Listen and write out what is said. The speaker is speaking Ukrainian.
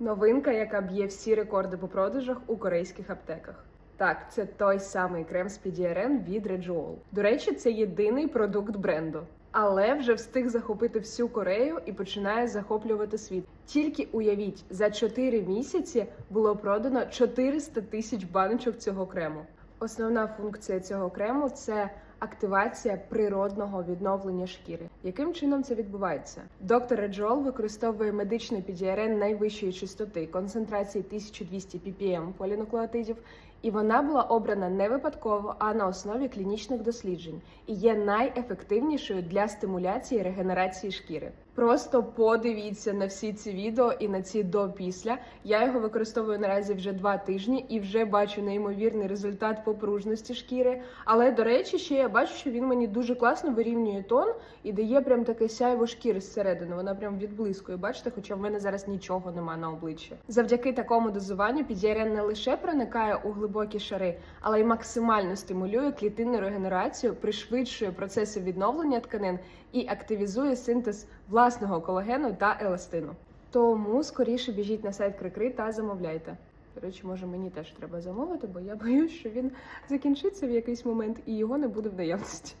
Новинка, яка б'є всі рекорди по продажах у корейських аптеках. Так, це той самий крем з PDRN від Rejuol. До речі, це єдиний продукт бренду. Але вже встиг захопити всю Корею і починає захоплювати світ. Тільки уявіть, за 4 місяці було продано 400 тисяч баночок цього крему. Основна функція цього крему це активація природного відновлення шкіри. Яким чином це відбувається? Доктор Реджол використовує медичний PDRN найвищої чистоти концентрації 1200 ppm полінуклеотидів, і вона була обрана не випадково, а на основі клінічних досліджень і є найефективнішою для стимуляції регенерації шкіри. Просто подивіться на всі ці відео і на ці до після. Я його використовую наразі вже два тижні і вже бачу неймовірний результат по пружності шкіри. Але до речі, ще я бачу, що він мені дуже класно вирівнює тон і дає прям таке сяйво шкіри зсередини. Вона прям відблискує. Бачите, хоча в мене зараз нічого нема на обличчі. Завдяки такому дозуванню підіарен не лише проникає у глибокі шари, але й максимально стимулює клітинну регенерацію, пришвидшує процеси відновлення тканин і активізує синтез власного колагену та еластину. Тому скоріше біжіть на сайт Крикри та замовляйте. До речі, може мені теж треба замовити, бо я боюсь, що він закінчиться в якийсь момент і його не буде в наявності.